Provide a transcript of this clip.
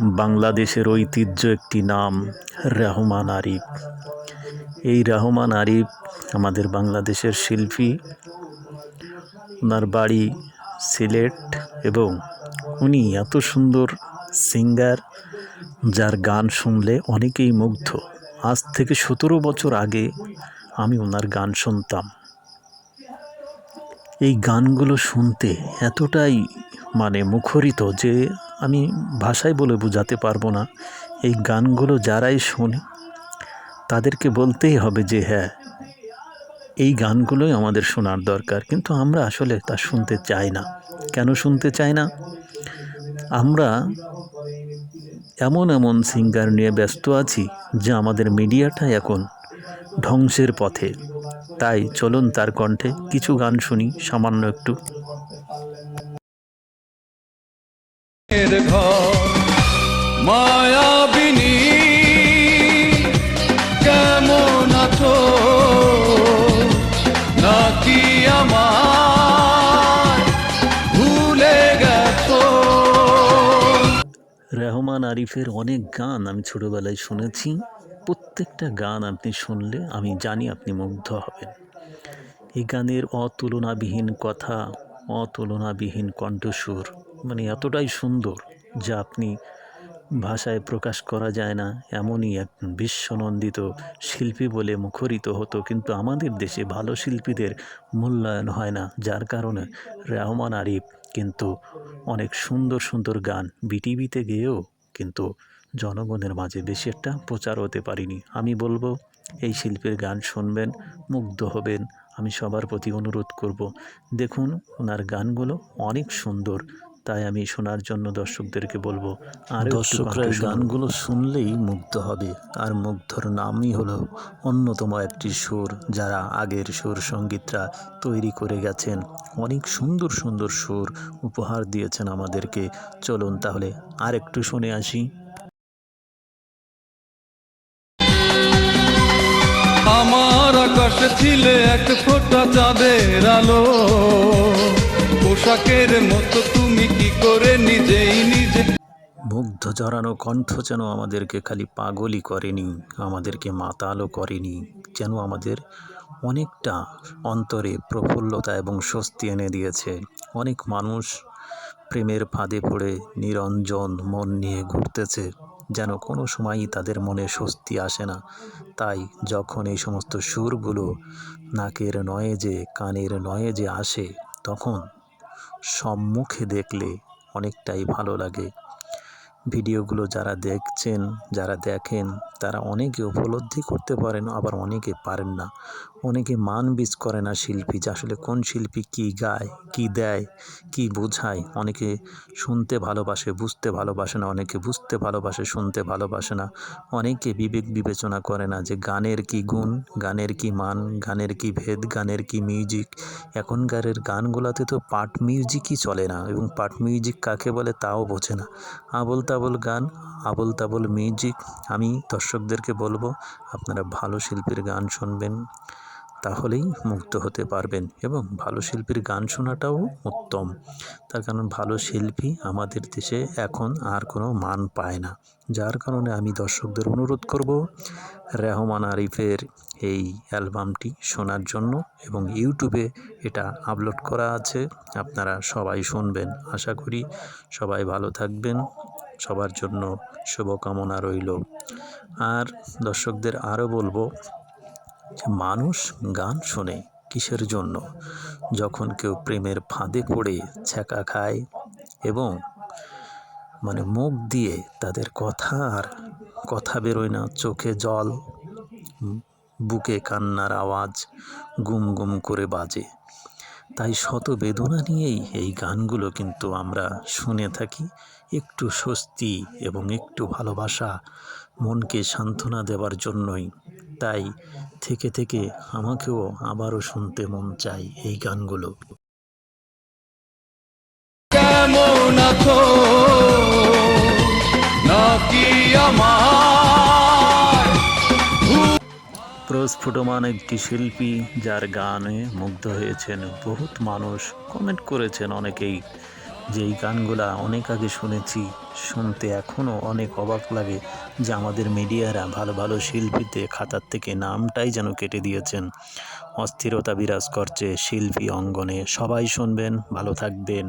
বাংলাদেশের ঐতিহ্য একটি নাম রহমান আরিফ এই রহমান আরিফ আমাদের বাংলাদেশের শিল্পী, ওনার বাড়ি সিলেট এবং উনি এত সুন্দর সিঙ্গার যার গান শুনলে অনেকেই মুগ্ধ। আজ থেকে সতেরো বছর আগে আমি ওনার গান শুনতাম। এই গানগুলো শুনতে এতটাই মানে মুখরিত যে আমি ভাষায় বলে বোঝাতে পারব না। এই গানগুলো যারাই শোনে, তাদেরকে বলতেই হবে যে হ্যাঁ এই গানগুলোই আমাদের শোনার দরকার। কিন্তু আমরা আসলে তা শুনতে চাই না। কেন শুনতে চাই না? আমরা এমন এমন সিঙ্গার নিয়ে ব্যস্ত আছি যে, আমাদের মিডিয়াটা এখন ধ্বংসের পথে। তাই চলুন তার কণ্ঠে কিছু গান শুনি, সামান্য একটু। ঘর। মায়াবিনী কেমন আছো? নাকি আমার ভুলে গেছো? রহমান আরিফের অনেক গান আমি ছোটবেলায় শুনেছি। প্রত্যেকটা গান আপনি শুনলে আমি জানি আপনি মুগ্ধ হবেন। এই গানের অতুলনাবিহীন কথা, অতুলনাবিহীন কণ্ঠস্বর মানে এতটাই সুন্দর যা আপনি ভাষায় প্রকাশ করা যায় না। এমনই এক বিশ্বনন্দিত শিল্পী বলে মুখরিত হতো। কিন্তু আমাদের দেশে ভালো শিল্পীদের মূল্যায়ন হয় না। যার কারণে রহমান আরিফ কিন্তু অনেক সুন্দর সুন্দর গান বিটিভিতে গিয়েও কিন্তু জনগণের মাঝে বেশি একটা প্রচার হতে পারিনি। আমি বলব, এই শিল্পীর গান শুনবেন, মুগ্ধ হবেন। আমি সবার প্রতি অনুরোধ করব। দেখুন, ওনার গানগুলো অনেক সুন্দর। তাই আমি শোনার জন্য দর্শকদেরকে বলব আর দর্শকরা এই গানগুলো শুনলেই মুগ্ধ হবে। আর মুগ্ধর নামই হলো অন্যতম একটি সুর যারা আগের সুর সঙ্গীতরা তৈরি করে গেছেন। অনেক সুন্দর সুন্দর সুর উপহার দিয়েছেন আমাদেরকে। চলুন তাহলে আর একটু শুনে আসি। আমার আকাশে ছিলে এক ফোঁটা চাঁদের আলো। মতো তুমি কি করে নিজেই নিজে মুগ্ধ জড়ানো কণ্ঠ যেন আমাদেরকে খালি পাগলই করেনি, আমাদেরকে মাতালও করেনি, যেন আমাদের অনেকটা অন্তরে প্রফুল্লতা এবং স্বস্তি এনে দিয়েছে। অনেক মানুষ প্রেমের ফাঁদে পড়ে নিরঞ্জন মন নিয়ে ঘুরতেছে, যেন কোনো সময়ই তাদের মনে স্বস্তি আসে না। তাই যখন এই সমস্ত সুরগুলো নাকের নয়ে যে কানের নয়ে যে আসে, তখন সম্মুখে দেখলে অনেকটাই ভালো লাগে। ভিডিওগুলো যারা দেখছেন, যারা দেখেন, তারা অনেকে উপলব্ধি করতে পারেন, আবার অনেকে পারেন না। অনেকে মান বীজ করে না শিল্পী যে আসলে কোন শিল্পী কী গায়, কী দেয়, কী বোঝায়। অনেকে শুনতে ভালোবাসে, বুঝতে ভালোবাসে না, অনেকে বুঝতে ভালোবাসে, শুনতে ভালোবাসে না। অনেকে বিবেক বিবেচনা করে না যে গানের কি গুণ, গানের কি মান, গানের কি ভেদ, গানের কি মিউজিক। এখনকারের গানগুলোতে তো পার্ট মিউজিকই চলে না এবং পার্ট মিউজিক কাকে বলে তাও বোঝে না। আবল তাবল গান, আবল তাবল মিউজিক। আমি দর্শকদেরকে বলব, আপনারা ভালো শিল্পীর গান শুনবেন, তাহলেই মুক্ত হতে পারবেন এবং ভালো শিল্পীর গান শোনাটাও উত্তম। তার কারণ, ভালো শিল্পী আমাদের দেশে এখন আর কোনো মান পায় না। যার কারণে আমি দর্শকদের অনুরোধ করব, রেহমান আরিফের এই অ্যালবামটি শোনার জন্য এবং ইউটিউবে এটা আপলোড করা আছে, আপনারা সবাই শুনবেন। আশা করি সবাই ভালো থাকবেন। সবার জন্য শুভকামনা রইল। আর দর্শকদের আরও বলব যে মানুষ গান শোনে কিসের জন্য? যখন কেউ প্রেমের ফাঁদে পড়ে ছ্যাঁকা খায় এবং মানে মুখ দিয়ে তাদের কথা আর কথা বেরোয় না, চোখে জল বুকে কান্নার আওয়াজ গুম গুম করে বাজে। তাই শত বেদনা নিয়েই এই গানগুলো কিন্তু আমরা শুনে থাকি। একটু স্বস্তি এবং একটু ভালোবাসা মনকে সান্ত্বনা দেওয়ার জন্যই। তাই থেকে থেকে আমাকেও আবারও শুনতে মন চাই এই গানগুলো। কেমন আমার প্রস্ফুটমান একটি শিল্পী যার গানে মুগ্ধ হয়েছেন। বহুত মানুষ কমেন্ট করেছেন অনেকেই যেই গানগুলা অনেক আগে শুনেছি, শুনতে এখনও অনেক অবাক লাগে যে আমাদের মিডিয়ারা ভালো ভালো শিল্পীতে খাতার থেকে নামটাই যেন কেটে দিয়েছেন। অস্থিরতা বিরাজ করছে শিল্পী অঙ্গনে। সবাই শুনবেন, ভালো থাকবেন।